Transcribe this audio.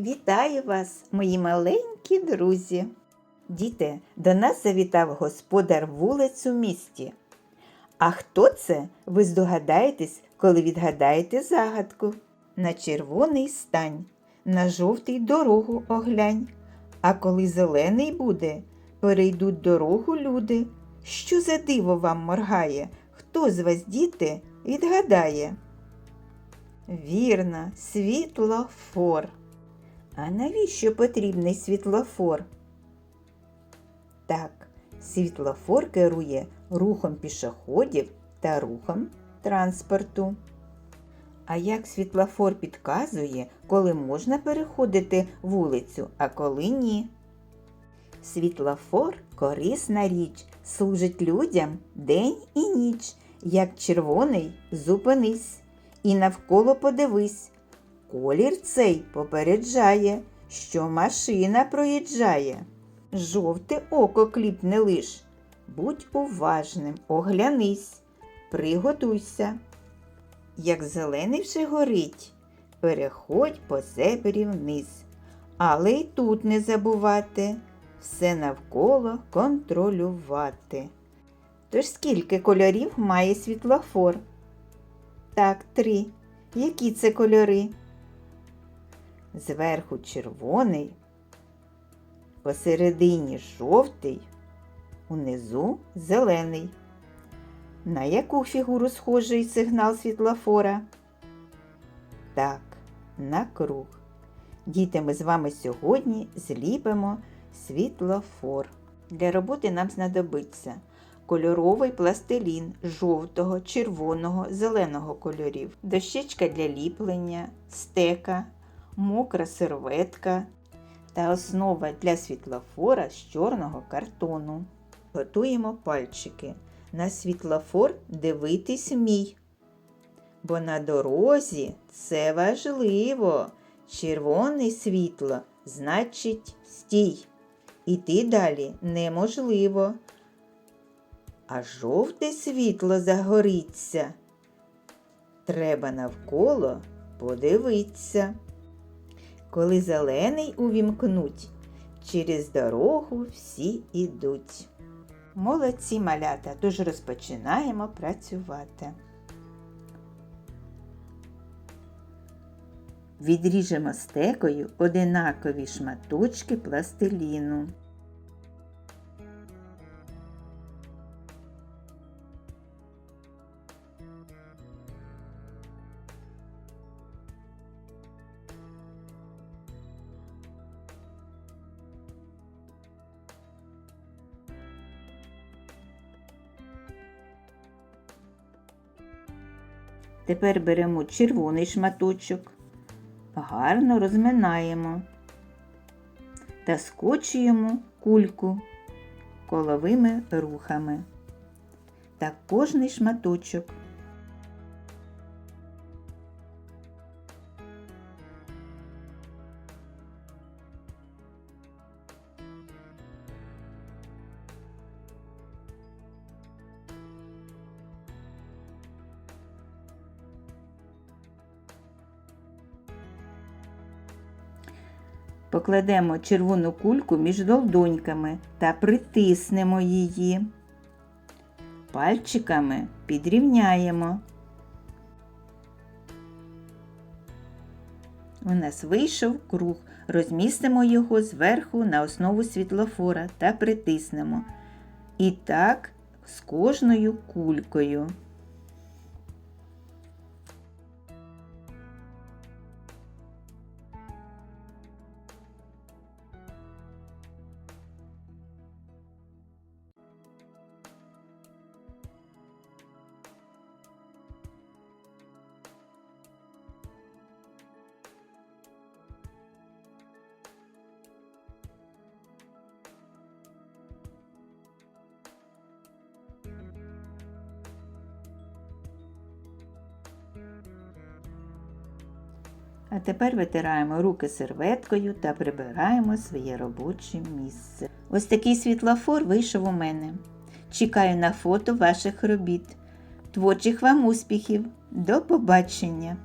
Вітаю вас, мої маленькі друзі. Діти, до нас завітав господар вулиць у місті. А хто це? Ви здогадаєтесь, коли відгадаєте загадку. На червоний стань, на жовтий дорогу оглянь. А коли зелений буде, перейдуть дорогу люди. Що за диво вам моргає? Хто з вас, діти, відгадає? Вірно, світлофор. А навіщо потрібний світлофор? Так, світлофор керує рухом пішоходів та рухом транспорту. А як світлофор підказує, коли можна переходити вулицю, а коли ні? Світлофор корисна річ, служить людям день і ніч. Як червоний, зупинись і навколо подивись. Колір цей попереджає, що машина проїжджає. Жовте око кліпне лиш. Будь уважним, оглянись, приготуйся. Як зелений вже горить, переходь по зебрі вниз. Але й тут не забувати все навколо контролювати. Тож скільки кольорів має світлофор? Так, три. Які це кольори? Зверху червоний, посередині жовтий, унизу зелений. На яку фігуру схожий сигнал світлофора? Так, на круг. Діти, ми з вами сьогодні зліпимо світлофор. Для роботи нам знадобиться кольоровий пластилін жовтого, червоного, зеленого кольорів, дощечка для ліплення, стека, мокра серветка та основа для світлофора з чорного картону. Готуємо пальчики. На світлофор дивитись мій. Бо на дорозі це важливо. Червоне світло значить стій. Іти далі неможливо. А жовте світло загориться. Треба навколо подивитися. Коли зелений увімкнуть, через дорогу всі ідуть. Молодці малята, тож розпочинаємо працювати. Відріжемо стекою одинакові шматочки пластиліну. Тепер беремо червоний шматочок, гарно розминаємо та скочуємо кульку коловими рухами. Та кожний шматочок. Покладемо червону кульку між долдоньками та притиснемо її. Пальчиками підрівняємо. У нас вийшов круг. Розмістимо його зверху на основу світлофора та притиснемо. І так з кожною кулькою. А тепер витираємо руки серветкою та прибираємо своє робоче місце. Ось такий світлофор вийшов у мене. Чекаю на фото ваших робіт. Творчих вам успіхів! До побачення!